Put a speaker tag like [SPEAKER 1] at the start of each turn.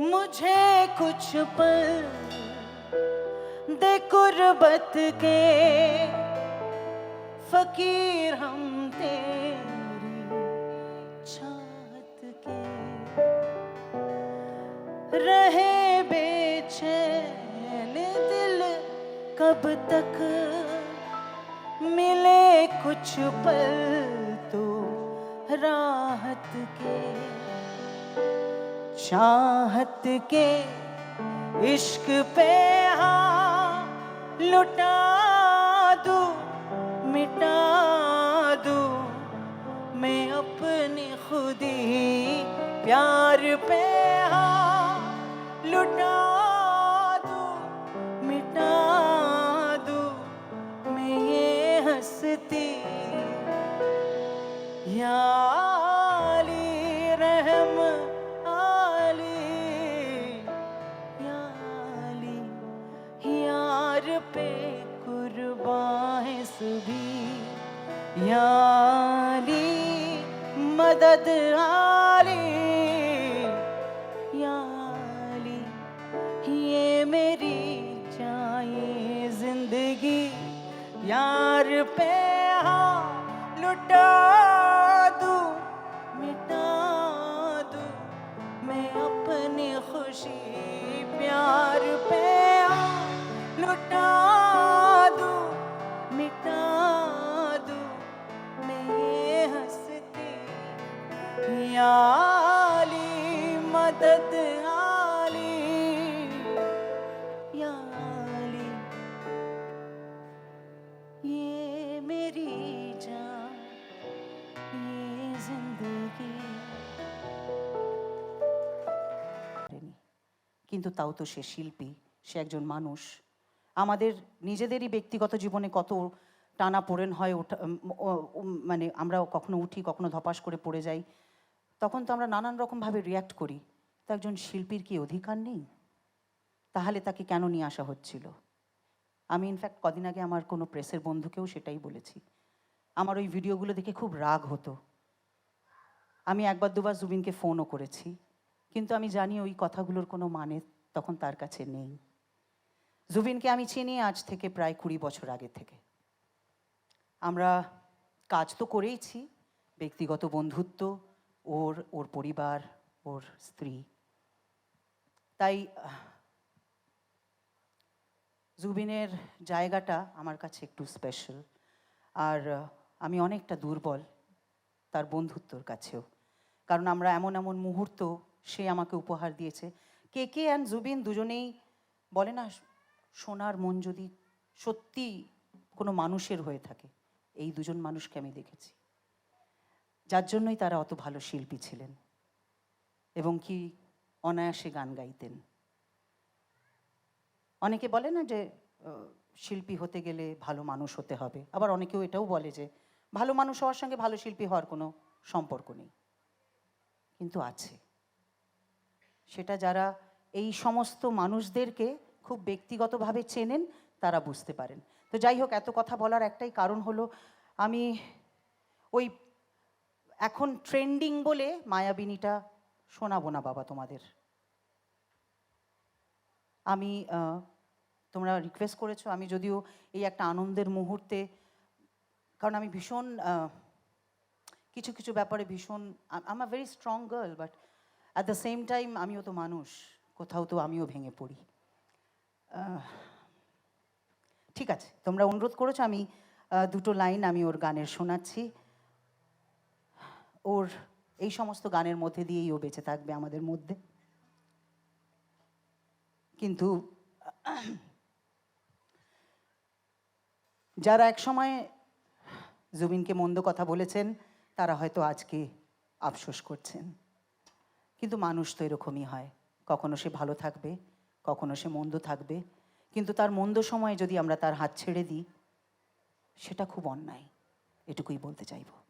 [SPEAKER 1] मुझे कुछ पल दे कुर्बत के। फकीर हम तेरी चाहत के। रहे बेचैन दिल कब तक मिले कुछ पल तो राहत के। चाहत के इश्क पे हाँ लुटा दूँ, मिटा दूँ। मैं अपनी खुदी प्यार पे हाँ लुटा दूँ, मिटा दूँ। मैं ये हंसती या पे कुर्बान है सभी। या मदद आली। याली ये मेरी चाहे ज़िंदगी। यार पे हाँ लुटा या अली मदद आली या अली ये मेरी जान ये जिंदगी পারেনি। কিন্তু তাও তো সে শিল্পী সে একজন মানুষ আমাদের নিজেদেরই ব্যক্তিগত জীবনে কত টানা পোড়েন হয় ওঠা উম, ও- উম, মানে আমরা কখনো উঠি কখনো ধপাস করে পড়ে যাই তখন তো আমরা নানান রকমভাবে রিয়্যাক্ট করি। তো একজন শিল্পীর কি অধিকার নেই? তাহলে তাকে কেন নিয়ে আসা হচ্ছিল? আমি ইনফ্যাক্ট কদিন আগে আমার কোনো প্রেসের বন্ধুকেও সেটাই বলেছি। আমার ওই ভিডিওগুলো দেখে খুব রাগ হতো। আমি একবার দুবার জুবিনকে ফোনও করেছি। কিন্তু আমি জানি ওই কথাগুলোর কোনো মানে তখন তার কাছে নেই। জুবিনকে আমি চিনি আজ থেকে প্রায় কুড়ি বছর আগে থেকে। আমরা কাজ তো করেইছি, ব্যক্তিগত বন্ধুত্ব ওর ওর পরিবার, ওর স্ত্রী। তাই, জুবিনের জায়গাটা আমার কাছে একটু স্পেশাল আর, আমি অনেকটা দুর্বল তার বন্ধুত্বর কাছেও। কারণ আমরা এমন এমন মুহূর্ত সে আমাকে উপহার দিয়েছে। কে কে অ্যান্ড জুবিন দুজনেই বলে না, সোনার মন যদি সত্যি কোনো মানুষের হয়ে থাকে, এই দুজন মানুষকে আমি দেখেছি। যার জন্যই তারা অত ভালো শিল্পী ছিলেন এবং কি অনায়াসে গান গাইতেন। অনেকে বলে না যে শিল্পী হতে গেলে ভালো মানুষ হতে হবে। আবার অনেকেও এটাও বলে যে, ভালো মানুষ হওয়ার সঙ্গে ভালো শিল্পী হওয়ার কোনো সম্পর্ক নেই। কিন্তু আছে। সেটা যারা এই সমস্ত মানুষদেরকে খুব ব্যক্তিগতভাবে চেনেন, তারা বুঝতে পারেন। তো যাই হোক, এত কথা বলার একটাই কারণ হলো, আমি ওই এখন ট্রেন্ডিং বলে মায়াবিনীটা শোনাবো না বাবা তোমাদের। আমি তোমরা রিকোয়েস্ট করেছ, আমি যদিও এই একটা আনন্দের মুহূর্তে, কারণ আমি ভীষণ কিছু কিছু ব্যাপারে ভীষণ I'm a very strong girl but at the same time আমিও তো মানুষ, কোথাও তো আমিও ভেঙে পড়ি। ঠিক আছে, তোমরা অনুরোধ করেছ, আমি দুটো লাইন আমি ওর গানের শোনাচ্ছি। ওর এই সমস্ত গানের মধ্যে দিয়েই ও বেঁচে থাকবে আমাদের মধ্যে। কিন্তু যারা একসময় জুবিনকে মন্দ কথা বলেছেন, তারা হয়তো আজকে আফসোস করছেন। কিন্তু মানুষ তো এরকমই হয়। কখনো সে ভালো থাকবে, কখনো সে মন্দ থাকবে। কিন্তু তার মন্দ সময়ে যদি আমরা তার হাত ছেড়ে দিই, সেটা খুব অন্যায়। এটুকুই বলতে চাইব।